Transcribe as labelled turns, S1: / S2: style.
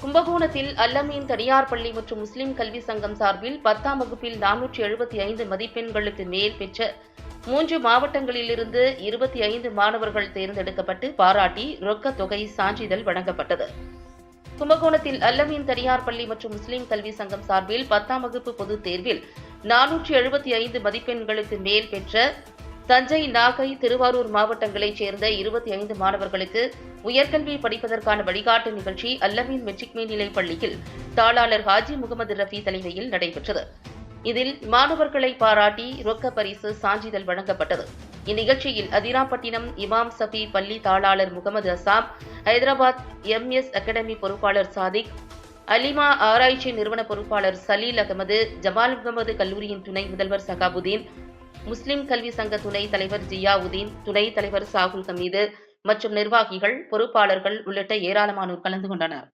S1: கும்பகோணத்தில் அல்லமீன் தனியார் பள்ளி மற்றும் முஸ்லிம் கல்வி சங்கம் சார்பில் பத்தாம் வகுப்பில் நானூற்றி எழுபத்தி ஐந்து மதிப்பெண்களுக்கு மேல் பெற்ற மூன்று மாவட்டங்களிலிருந்து இருபத்தி ஐந்து மாணவர்கள் தேர்ந்தெடுக்கப்பட்டு பாராட்டி ரொக்கத் தொகை சான்றிதழ் வழங்கப்பட்டது. கும்பகோணத்தில் அல்லமீன் தனியார் பள்ளி மற்றும் முஸ்லிம் கல்வி சங்கம் சார்பில் பத்தாம் வகுப்பு பொதுத் தேர்வில் நானூற்றி எழுபத்தி ஐந்து மதிப்பெண்களுக்கு மேல் பெற்ற தஞ்சை நாகை திருவாரூர் மாவட்டங்களைச் சேர்ந்த இருபத்தி ஐந்து மாணவர்களுக்கு உயர்கல்வி படிப்பதற்கான வழிகாட்டு நிகழ்ச்சி அல்லமீன் மெட்ரிக் மேல்நிலைப் பள்ளியில் தாளாளர் ஹாஜி முகமது ரஃபி தலைமையில் நடைபெற்றது. இதில் மாணவர்களை பாராட்டி ரொக்க பரிசு சான்றிதழ் வழங்கப்பட்டது. இந்நிகழ்ச்சியில் அதிராப்பட்டினம் இமாம் சபி பள்ளி தாளாளர் முகமது அசாப் ஹைதராபாத் எம்எஸ் அகாடமி பொறுப்பாளர் சாதிக் அலிமா ஆராய்ச்சி நிறுவன பொறுப்பாளர் சலீல் அகமது ஜமால் முகமது கல்லூரியின் துணை முதல்வர் சகாபுதீன் முஸ்லிம் கல்வி சங்க துணை தலைவர் ஜியாவுதீன் துணை தலைவர் சாகுல் ஹமீது மற்றும் நிர்வாகிகள் பொறுப்பாளர்கள் உள்ளிட்ட ஏராளமானோர் கலந்து கொண்டனர்.